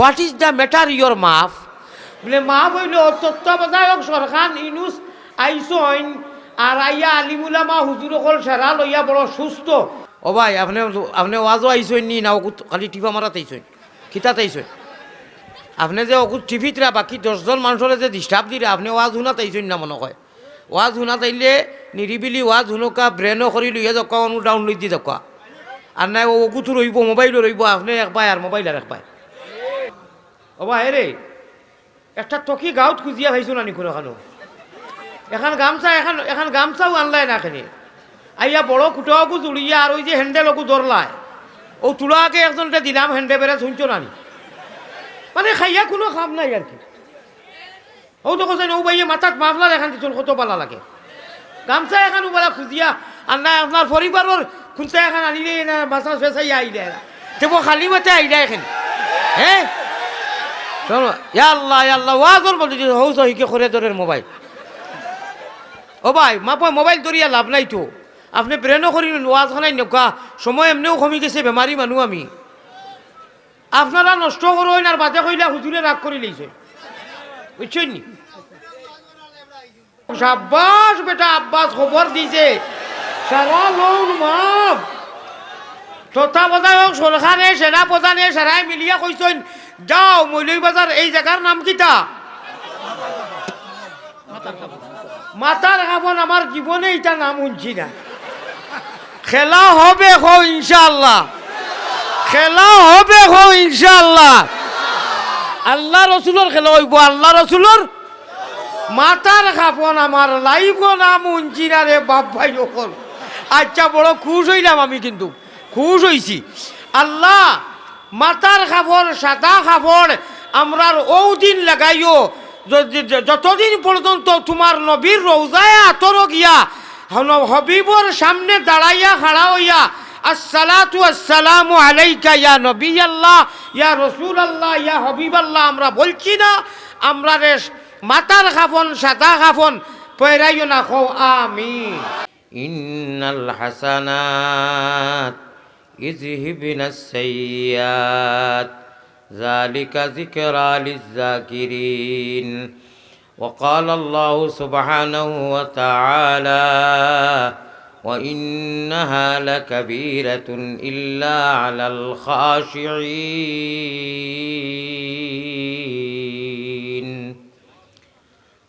What is the matter your মাফ বলে মাফ হইল তত্ত্বাবধায়ক সরকার ইনুস আইসইন আর আইয়া আলিমুলামা হুজুর অকল সেরা লইয়া বড় সুস্থ। ও ভাই আপনি আপনি ওয়াজও আইসইন নি না ওকুত খালি টিপা মারাত আইসইন খিতাত আইসইন। আপনি যে ওকুত টিভিতরা বাকি দশজন মানুষের যে ডিস্টার্ব দিলে আপনি ওয়াজ শুনাত আইসইন না মনে হয়। ওয়াজ শুনাত আইলে নিরিবিলি ওয়াজ শুনকা ব্রেনও কৰি লইয়া অনু ডাউনলোড দি যাওক আর নাই ও কুথু রইব মোবাইলও রইব আপনি এক পায় আর মোবাইল আর এক পায়। ও ভাই রে একটা টকি গাঁৱত খুজিয়া ভাইছো নানি কোনো এখানো এখন গামছা, এখন এখন গামছাও আনলাই না এখানে আইয়া বড় কুটাওকু জুড়িয়া আর ওই যে হ্যান্ডেলকু ধরলায় ও তুলাকে একজনটা দিলাম হ্যান্ডে বেড়ে শুনছো নানি। মানে খাইয়া কোনো খাম নাই আর কি। ও তো কোথায় ও ভাইয়ে মাথাত মাফলার এখান দিচ্ছ কত পালা লাগে। গামছা এখন বেলা খুঁজিয়া আর না আপনার পরিবারের খুঁজা এখন আনিলে না মাথা ফেসাইয়া আইলে তেব খালি মাথা আইলে এখন হ্যাঁ আল্লাহ আল্লাহ ওয়াজর বলি হৌ সহিকে করে দরের মোবাইল। ও ভাই মাপা মোবাইল ধরিয়া লাভ নাই তো। আপনি ব্রেনও করি ওয়াজ খানাই নকা সময় এমনিও কমি গেছে বেমারি মানুহ আমি। আপনারা নষ্ট করুন আর বাদে কইলা হুজুরে রাগ করে লইছে। বুঝছেন নি? সাব্বাস বেটা, আব্বাস খবর দিছে। সারা লোন মাপ তত্ত্বাবধায়ক সরকারে, সেনা প্রধানে সেরাই মিলিয়া কইছেন যাও মৌলভী বাজার এই জায়গার নাম কিতা মাতার খাবন আমার জীবনে এটা নাম শুনছি না। খেলা হবে হো ইনশাল্লাহ খেলা হবে হো ইনশাল্লাহ আল্লাহ রসুলোর খেলা হইব, আল্লাহ রসুলোর মাতার খাপন আমার লাইব নাম শুনছি না রে বাপ ভাই সকল আচ্ছা বড় খুশ হইলাম আমি কিন্তু। খুশ হইছি। আল্লাহ মাতার খাবর সাদা খাবর আমরার ও দিন লাগাইও যতদিন পর্যন্ত তোমার নবীর রৌজায় আতর গিয়া হবিবর সামনে দাঁড়াইয়া খাড়া হইয়া, আসসালাতু আসসালামু আলাইকা ইয়া নবী আল্লাহ ইয়া রসুল আল্লাহ ইয়া হবিব আল্লাহ আমরা বলছি না, আমরা রে মাতার খাফন, সাদা খাফন, পয়রাইও না খো আমি ইন্নাল হাসানাত اذهبنا السيئات. ذلك ذكرى للذاكرين. وقال الله سبحانه وتعالى وإنها لكبيرة إلا على الخاشعين.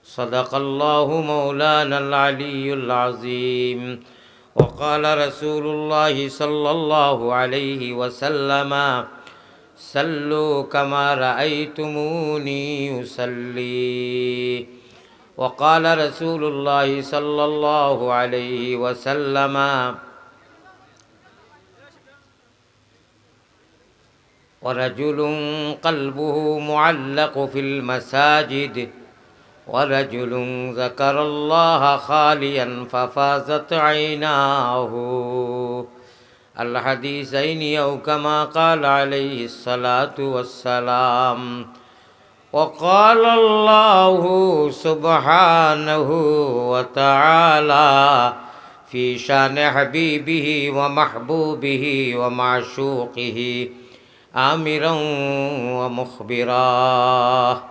صدق الله مولانا العلي العظيم. وقال رسول الله صلى الله عليه وسلم صلوا كما رأيتموني يصلي وقال رسول الله صلى الله عليه وسلم ورجل قلبه معلق في المساجد ورجل ذكر الله خاليا ففازت عيناه. الحديثين أو كما قال عليه الصلاة والسلام. وقال الله سبحانه وتعالى في شان حبيبه ومحبوبه ومعشوقه آمرا ومخبرا.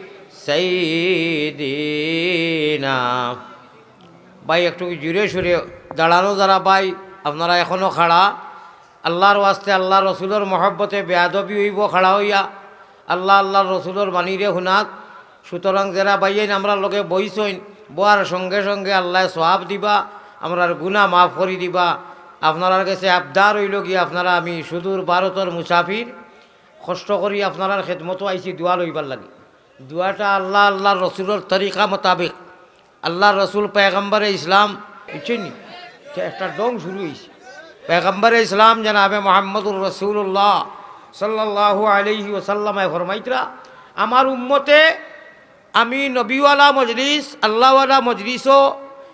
সাইদিনা। ভাই, একটু জুড়ে সুরে দাঁড়ানো যারা ভাই, আপনারা এখনও খাড়া। আল্লাহর ওয়াস্তে আল্লাহ রসুলের মহব্বতে বেয়াদবি হইব, খাড়া হইয়া। আল্লাহ আল্লাহর রসুলের বাণীরে শুনাত। সুতরাং যারা বাইয়েন আমরা লোকে বইছইন বোয়ার সঙ্গে সঙ্গে আল্লাহ সহাব দিবা, আমরার গুণা মাফ করি দিবা। আপনার কাছে আবদার হইল কি, আপনারা আমি সুদূর ভারতের মুসাফির। কষ্ট করি আপনার খেদমতো আইসি দোয়া লইবার লাগে। দোয়াটা আল্লাহ আল্লাহ রসুলের তরিকা মোতাবেক। আল্লাহ রসুল পেগম্বরে ইসলাম, বুঝছেন? একটা ডং শুরু হয়েছে পেগম্বরে ইসলাম জানাবে মোহাম্মদুর রসুল্লাহ সাল্লাল্লাহু আলাইহি ওসাল্লামায় ফরমাইতরা, আমার উম্মতে আমি নবীওয়ালা মজলিস, আল্লাহওয়ালা মজলিসও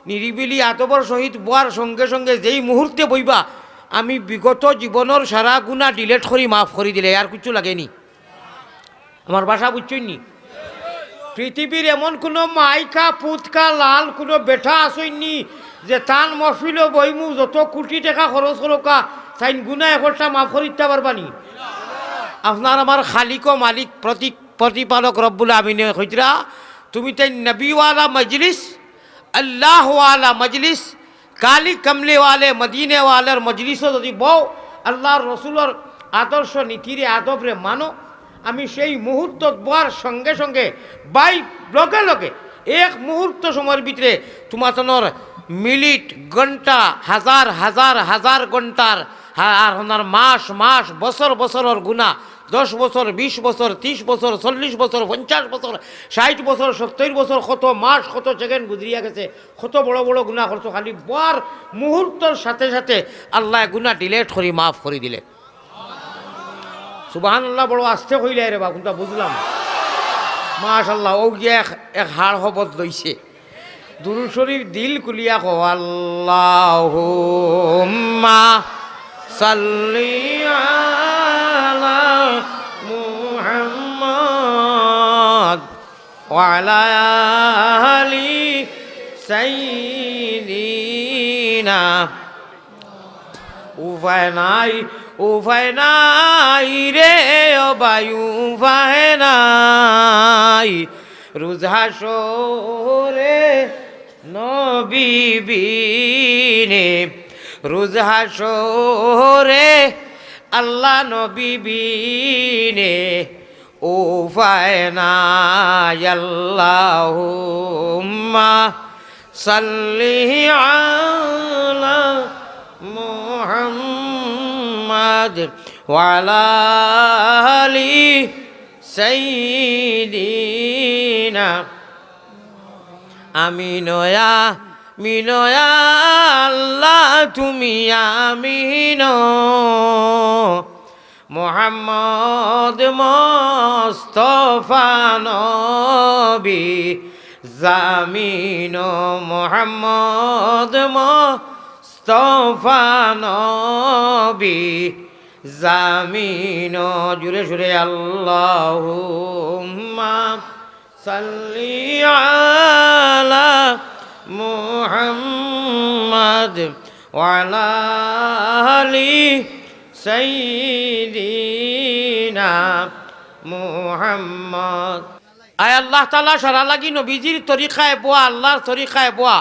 নিরিবিলি আতবর সহিত বোয়ার সঙ্গে সঙ্গে যেই মুহূর্তে বইবা, আমি বিগত জীবনের সারা গুণা ডিলেট করি, মাফ করে দিলে, আর কিছু লাগেনি। আমার বাসা বুঝছই নি পৃথিবীর এমন কোনো মাইকা, পুতকা, লাল কোনো বেঠা আসইনি যে তান মফিল বইমু যত কোটি টাকা খরচ করোকা সাইন গুনা এখরটা মাফ করিতে পারবানি আপনার আমার খালিক মালিক প্রতি প্রতিপালক রব্বুল আমিনে হইতরা তুমি তাই নবীওয়ালা মজলিস আল্লাহওয়ালা মজলিস, কালি কমলেওয়ালে, মদিনেওয়ালার মজলিসও যদি বউ আল্লাহর রসুলর আদর্শ নীতিরে, আদবরে মানো আমি সেই মুহূর্ত বোয়ার সঙ্গে সঙ্গে বাই লগে লগে এক মুহূর্ত সময়ের ভিতরে তোমার মিনিট ঘণ্টা, হাজার হাজার হাজার ঘণ্টার আর ওনার মাস মাস, বছর, বছরের গুণা, দশ বছর, বিশ বছর, ত্রিশ বছর, চল্লিশ বছর, পঞ্চাশ বছর, ষাট বছর, সত্তর বছর, কত মাস, কত সেকেন্ড গুজরিয়া গেছে, কত বড় বড় গুণা করছ, খালি বার মুহূর্তর সাথে সাথে আল্লাহ গুণা ডিলেট করি, মাফ করে দিলে। সুবাহান আল্লাহ বড় আস্তে কইলে রে বা কোনটা বুঝলাম? মাশাল্লাহ ও গিয়ে এক এক হাড় হবত লইছে। দুরু দিল কুলিয়া কো আল্লাহ মুহাম্মদ ওয়ালা আলি সাইয়্যিদিনা উপায় নাই উপায় নাই রে বায়ু উপায় নাই। রুঝাসরে নবীবিনে রুঝাসরে আল্লাহ নবীবিনে উপায় নাই, আল্লাহুম্মা সাল্লি আলা محمد وعلى آل سيدنا আমিনয়া মিনয়া আল্লাহ তুমি আমিন মোহাম্মদ মোস্তফা নবী জামিন মোহাম্মদ মোস্তফা জামিন জুড়ে জুড়ে আল্লাহ সাল্লি আলা মুহাম্মদ ওয়ালা আলি আয় আল্লাহ তালা সারা লাগি নবীজির তরিকায় বোয়া, আল্লাহর তরিকায় বোয়া।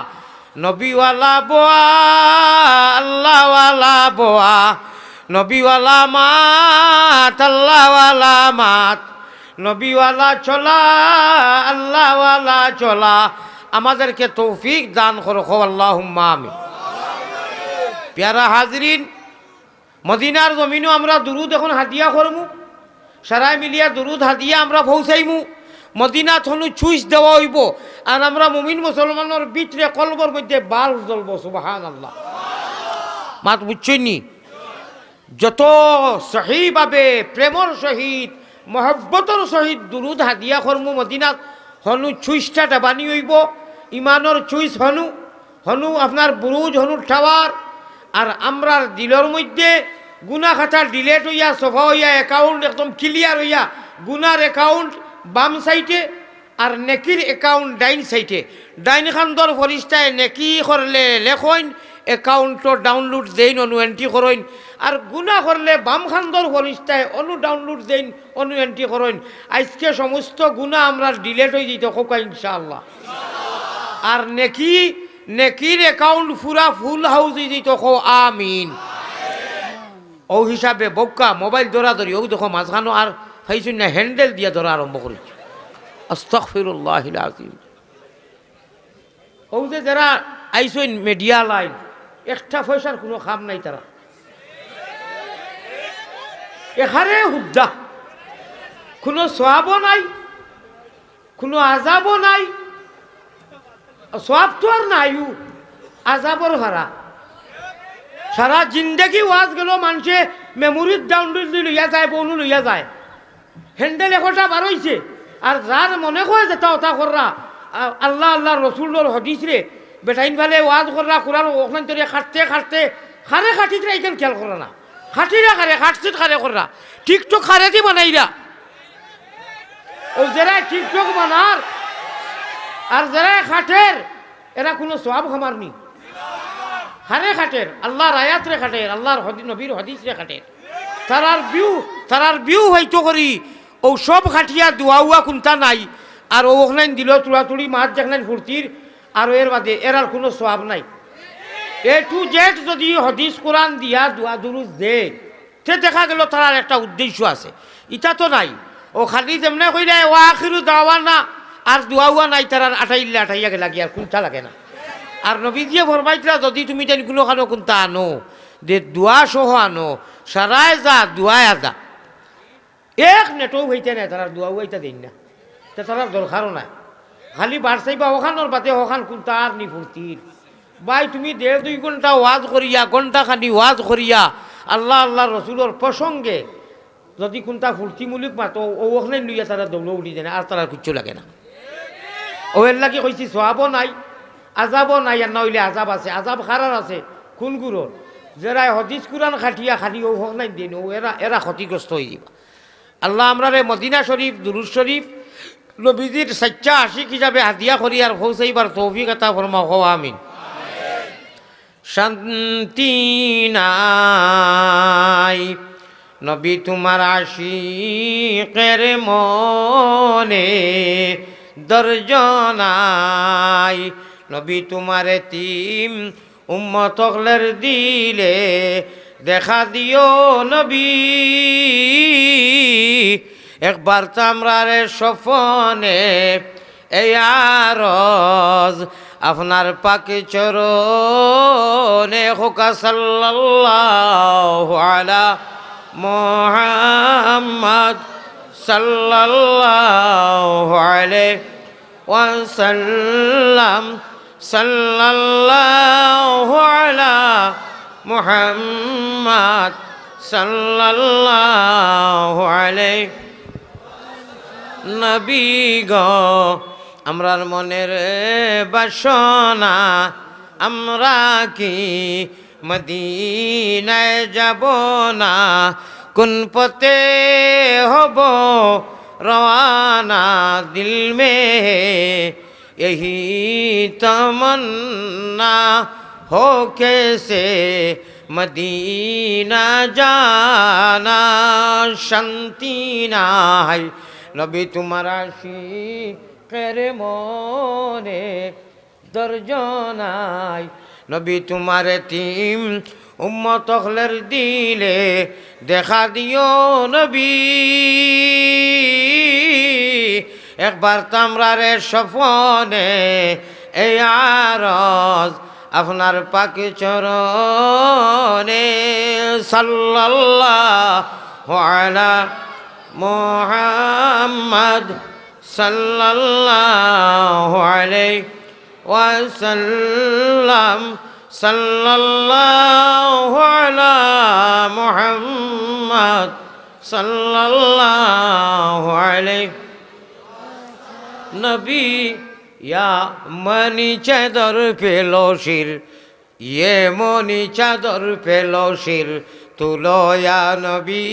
নবীওয়ালা বোয়া, আল্লাহওয়ালা বোয়া, নবীওয়ালা মাত, আল্লাহওয়ালা মাত। নবীওয়ালা চলা, আল্লাহওয়ালা চলা। আমাদেরকে তৌফিক দান করো আল্লাহ আমি পেয়ারা হাজরিন, মদিনার জমিনও আমরা দুরুদ এখন হাদিয়া করমু। সারাই মিলিয়া দুরুদ হাদিয়া আমরা পৌঁছাইমু। মদিনা থনু চুইস দেওয়া হইব। আর আমরা মুমিন মুসলমানের ভিতরে কলবর মধ্যে বাল জ্বলব সুবাহান আল্লাহ মাত বুঝছনি যত সহিভাবে প্রেমর সহিত মহব্বতর সহিত দুরুদ হাদিয়া কর্ম মদিনাত, হনু চুইসটা ডাবানি হইব। ইমানর চুইস হনু হনু আপনার বুরুজ হনু টাওয়ার আর আমরার দিলর মধ্যে গুনা খাতা ডিলেট হইয়া সফা হইয়া অ্যাকাউন্ট একদম ক্লিয়ার হইয়া গুনার অ্যাকাউন্ট বাম সাইডে আর নেকির অ্যাকাউন্ট ডাইন সাইডে। ডাইন খান্দর ফরিস্তায় নেকি করলে লেখইন অ্যাকাউন্টও ডাউনলোড দেইন, অনু এন্ট্রি করইন আর গুণা করলে বাম খান্দর ফরিস্তায় অনু ডাউনলোড দেইন, অনু এন্ট্রি করইন আজকে সমস্ত গুণা আমরা ডিলেট হয়ে যেত কোকা ইনশাআল্লাহ। আর নেকি নেকির অ্যাকাউন্ট পুরা ফুল হাউস হয়ে যেত কো আমিন। ও হিসাবে বক্কা মোবাইল ধরি ও দেখো মাঝখানো আর হয়েছে না হ্যান্ডেল দিয়ে ধরা আরম্ভ করেছে। আস্তফিরুল্লাহ আজিম ও যে যারা আইসইন মিডিয়া লাইন, একটা পয়সার কোনো খাম নাই তারা। এখানে হুদ্দা কোনো সোয়াবও নাই, কোনো আজাবও নাই। সোয়াব তো আর নাইও আজাবর হারা। সারা জিন্দগি ওয়াজ গেল, মানুষে মেমোরির ডাউনলোড লইয়া যায় বনু লইয়া যায়। হ্যান্ডেল একটা বার হইছে আর যার মনে করে যে তা ওটা কররা আল্লাহ আল্লাহ রসুল্লর হদিস রে বেটাইন ভালে ওয়াজ কররা কোরআন ওখান তরে খাটতে খাটতে খারে খাটিতে এইখান খেয়াল করে না। খাটিরা খারে খাটছিত খারে কররা টিকটক খারে দি বানাইরা ও যারা টিকটক বানার আর যারা খাটের এরা কোনো সব খামার নি। হারে খাটের আল্লাহর আয়াত রে খাটের আল্লাহর নবীর হদিস রে খাটের তারার বিউ তারার বিউ হয়তো করি ও সব খাটিয়া দোয়া উয়া কোনটা নাই। আর ওখানে দিল তুড়াতুড়ি মাছ যেখানে ফুর্তির আর এর বাদে এরার কোনো সব নাই। এ টু জেড যদি হদিস কোরআন দিয়া দোয়া দুরুজ দে তে দেখা গেল তার একটা উদ্দেশ্য আছে। ইটা তো নাই। ও খালি যেমনে কইলে, ও আখিরু দাওয়া না। আর দোয়া উয়া নাই তার আঠাইলে আঠাইয়া কি আর কোনটা লাগে না। আর নবীজিয়ে ফরমাইছিলা যদি তুমি তেন কোনো খানো কোনটা আনো যে দোয়া সহ আনো সারায় যা দোয়ায় আদা এক নেটও হইতে নাই তারা দোয়া হইতে দিন না তে তারার দরকারও নাই। খালি বাড়ছাই বা ওখানোর বাদে ওখান কোনটা আর নি ফুর্তির ভাই, তুমি দেড় দুই ঘণ্টা ওয়াজ করিয়া ঘণ্টা খানি ওয়াজ করিয়া আল্লাহ আল্লাহ রসুলোর প্রসঙ্গে যদি কোনটা ফুর্তিমূলক মাতো, ও ওখানে লইয়া তারা দৌড় উঠি দেয় আর তারা কিচ্ছু লাগে না। ও এর লাগি কইছি সোয়াবও নাই আজাবও নাই আর নইলে আজাব আছে, আজাব খারার আছে কোন গুরুর যারা হদিস কুরান খাটিয়া খালি ও হোক নাই দিন, ও এরা এরা ক্ষতিগ্রস্ত হয়ে যাবা। আল্লাহ আমরা রে মদিনা শরীফ দুরুজ শরীফ, নবীজির সাচ্চা আশিক হিসাবে হাতিয়া করি আর পৌঁছাইবার তৌফিক এটা ফরমা হো আমিন। শান্তি নাই নবী তোমার আশিকের মনে দর্জনাই, নবী তোমার তিম উম্মতকলের দিলে দেখা দিও নবী। একবার তামরার সফনে এই আরজ আপনার পাকে চরণে হোকা সাল্লাল্লাহু মোহাম্মদ সাল্লাল্লাহু আলাইহি ওয়াসাল্লাম। সাল্লাল্লাহু মোহাম্মদ সাল্লাল্লাহু আলাইহি নবী গো, আমরার মনের বাসনা আমরা কি মদিনায় যাব না? কোন পথে হব রওয়ানা দিল মে? এই তমন্না हो कैसे মদিনা জানা শান্তি নাই নবী তোমার আসি কেরে মনে দর্জনাই নবী তোমার তিম উম্মত হলের দিলে দেখা দিও নবী একবার তামরারে সফনে এই আরজ আপনার পাকে চরণে সাল্লাল্লাহু আলা মুহাম্মদ সাল্লাল্লাহু আলাইহি ওয়াসাল্লাম। সাল্লাল্লাহু আলা মুহাম্মদ সাল্লাল্লাহু নবী ইয়া মনি চাদর পেল শির ইয়ে মনি চাদর পেল শির তুলয়া নবী,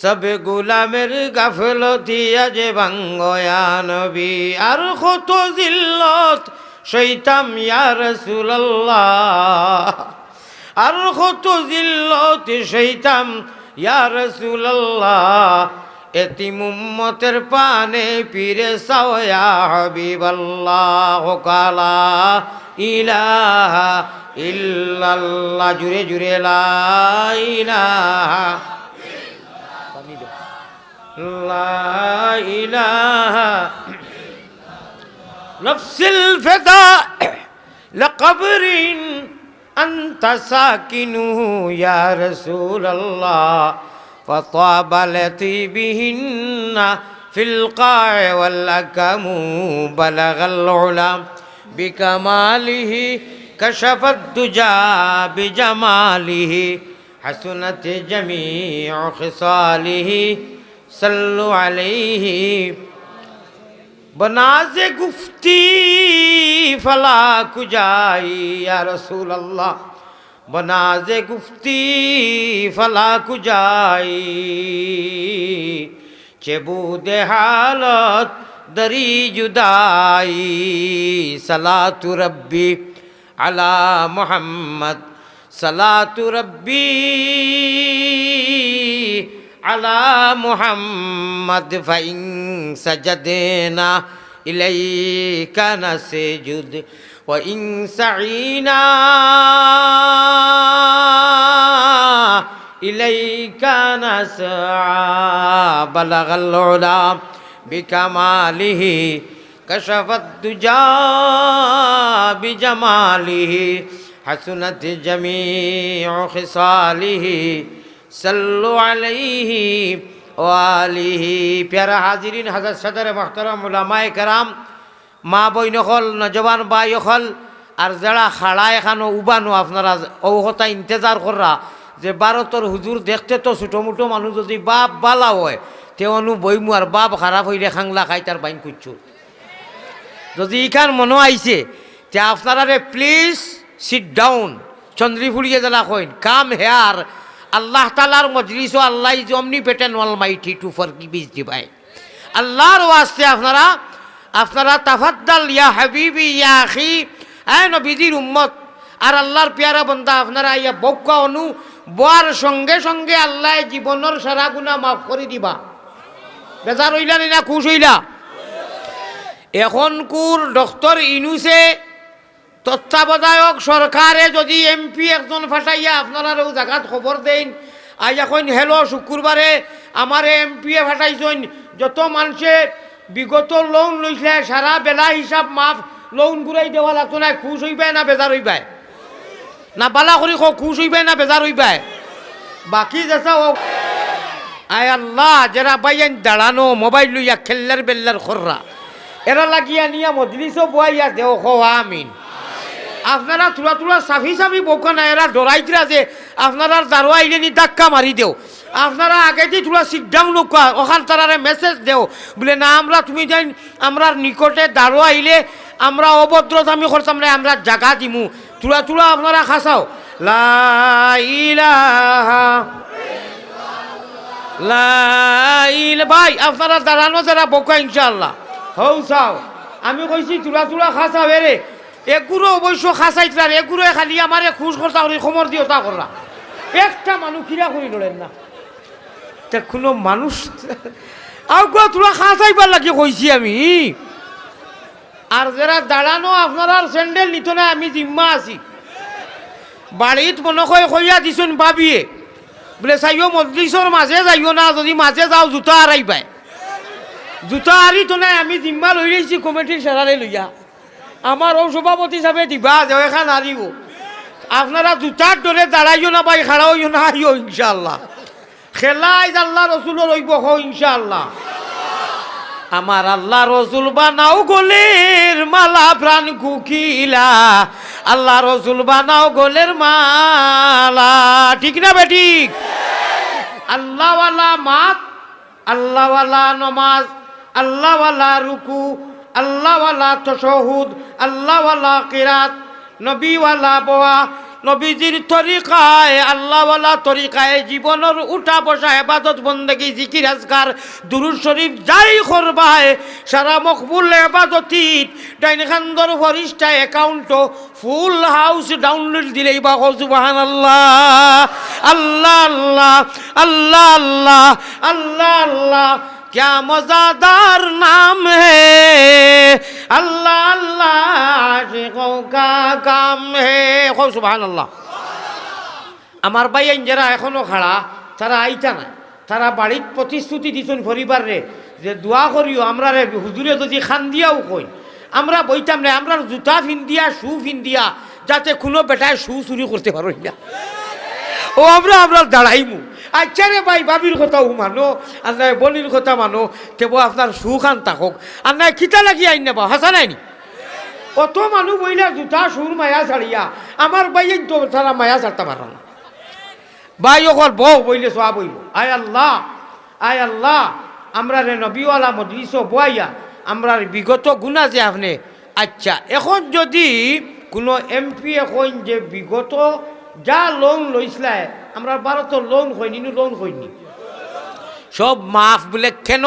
সব গুলামের গাফলতি আজ ভাঙ্গয়া নবী। আর কত জিল্লত শৈতাম ইয়া রসুল্লাহ আর কত জিল্লত শৈতাম ইয়া রসুল্লাহ এতি মুম্মতের পানে পীরে সাওয়া হাবিবাল্লাহ কালা ইলাহা ইল্লাল্লাহ জুড়ে জুড়ে লা ইলাহা لا إله نفس الفداء لقبر أنت ساكنه يا رسول الله فطاب لطيبهن في القاع والأكم بلغ العلا بكماله كشف الدجى بجماله حسنت جميع خصاله. صلوا عليه. بناز گفتی فلا کجائی یا رسول اللہ؟ বনাজে গুফতি ফলা কুজাই। চেবু দেহালত দরি জুদাই। সালাতু রব্বি আলা মোহাম্মদ। সালাতু রব্বি আলা মোহাম্মদ। ফাইং সজদেনা ইলাইকা নাসে জুদ وإن سعينا إليك نسعى بلغ العلا بكماله كشف الدجى بجماله حسنت جميع خصاله صلوا عليه وآله پیارا حاضرین حضرت صدر محترم علماء کرام মা বই নকল নজবান বাই অকল আর যারা খাড়া এখানো উবানো আপনারা ঔহতা ইন্তজার কররা যে ভারতর হুজুর দেখতে তো ছোটো মোটো মানুষ যদি বাপ বালা হয়, তেওনু বইমু আর বাপ খারাপ হইলে খাংলা খাই তার বাইন করছ যদি ইখান মনে আইছে তে আপনারা প্লিজ সিট ডাউন চন্দ্রিফুলিয়ে জেলা কইন, কাম হেয়ার আল্লাহ তালার মজলিস আল্লাহ ইজ অমনি পেটেন ওয়াল মাইটি টু ফর কি বিজ দিবাই। আল্লাহর ওয়াস্তে আপনারা আপনারা তাফাদ্দাল, ইয়া হাবিবি, ইয়া আখি হ্যাঁ নবীজির উম্মত। আর আল্লাহর পেয়ারা বন্ধা আপনারা ইয়া বক্কা অনু, বোয়ার সঙ্গে সঙ্গে আল্লাহ জীবনের সারা গুণা মাফ করে দিবা। বেজার হইলা না খুশ হইলা? এখন কুর ডক্টর ইনুসে তত্ত্বাবধায়ক সরকারে যদি এমপি একজন ফাটাইয়া আপনারাও জায়গাত খবর দেন আজ এখন হেলো শুক্রবারে আমার এমপি এ ফাটাইছেন যত মানুষে বিগত লোন লইছে, সারা বেলা হিসাব মাফ লোন ঘুরাই দেওয়া লাগতো না খুশ হইবে না বেজার হইবাই না বালা করি খুশ হইবে না বেজার হইবাই বাকি যেসা ও আয় আল্লাহ যারা বাইয়ান দাঁড়ানো মোবাইল লইয়া খেললার বেল্লার খররা এরা লাগিয়া নিয়া মজলিসও বয়াইয়া দেও খো, আমিন। আপনারা তুলা তুলা সাফি সাফি বউকা না এরা ডরাইতরা যে, আপনারা দারো আইলে নি ধাক্কা মারি দেও। আপনারা আগে যে তুলা সিট ডাউন ওখান তারারে মেসেজ দেও। বলে, না, আমরা তুমি যাই, আমরা নিকটে দারো আইলে আমরা অভদ্রতামি করতাম না, আমরা জাগা দিমু। তুলা তুলা আপনারা খাসাও। লাইল ভাই, আপনারা দাঁড়ানো যারা বোকা ইনশাল্লাহ হৌ চাও আমি কইছি, তুলা তুলা খাসা বেরে এগুলো অবশ্য খাসাইতার এগুলো খালি আমারে খুশ করতা করি খবর দিও তা করলা। একটা মানুষ কিরা করি ধরেন না। তা কোনো মানুষ আগুয়া তোরা খাসাইবার লাগে কইছি আমি। আর যারা দাঁড়ানো আপনার স্যান্ডেল নিত না, আমি জিম্মা আছি। বাড়িত মনে কয় কইয়া দিছুন ভাবিয়ে বলে চাইও মজলিসর মাঝে যাইও না, যদি মাঝে যাও জোতা হারাই পায়। জোতা হারি তো নাই, আমি জিম্মা লই রয়েছি কমিটির সেরারে লইয়া আমার ও সভাপতি হিসাবে দিবা যে এখান হারিব আপনারা জুতার দরে দাঁড়াইও না ভাই খাড়াইও না হারিও ইনশাল্লাহ খেলাই আল্লাহ রসুল রইব হো ইনশাল্লাহ আমার আল্লাহ রসুল বানাও গোলের মালা প্রাণ কুকিলা। আল্লাহ রসুল বানাও গোলের মালা। ঠিক না বে ঠিক? আল্লাহওয়ালা মাত, আল্লাহওয়ালা নমাজ, আল্লাহওয়ালা রুকু, আল্লাহওয়ালা তশহুদ, আল্লাহওয়ালা কিরাত, নবীওয়ালা বোয়া নবীজির তরিকায়, আল্লাহওয়ালা তরিকায় জীবনের উঠা বসা এবাদত, বন্দেগি, জিকির আজকার দুরুদ শরীফ যাই করবায় সারা মকবুল এবাদতিত ডাইন খান্দর ফরিস্টা অ্যাকাউন্ট ফুল হাউস ডাউনলোড দিলেই বা সুবাহান আল্লাহ আল্লাহ আল্লাহ আল্লাহ আল্লাহ আল্লাহ আল্লাহ। क्या मज़ादार नाम है अल्लाह अल्लाह आशिकों का काम है खो सुबहान আল্লাহ আমার ভাই যারা এখনো খাড়া তারা আইতা না তারা বাড়ির প্রতিশ্রুতি দিছেন পরিবার রে যে দোয়া করিও আমরা রে হুজুরে যদি খান দিয়াও কই আমরা বইতাম না আমরা জুতা ফিন্দিয়া শু ফিন্দিয়া যাতে কোনো বেটায় শু চুরি করতে পারো না ও আমরা আমরা দাঁড়াইমু আচ্ছা রে ভাই বাবির কথাও মানো আর নাই বলির কথা মানো, তেব আপনার সুখ সুখান থাকক। আর নাই খিতা লাগি আইন নেবা হাসা নাইনি অত মানুষ বইলা জুতা সুর মায়া ছাড়িয়া আমার বাইন তো তারা মায়া ছাড়তে পারো না ভাই অকল বউ বইলে সোয়া বইল। আয় আল্লাহ আয় আল্লাহ আমরা রে নবীওয়ালা মজলিস বয়াইয়া আমরা বিগত গুণা যে আপনি আচ্ছা এখন যদি কোনো এমপি এখন যে বিগত যা লোন লইসলায় আমরা বারো তো লোন হইনি লোন হইনি সব মাফ বলে কেন?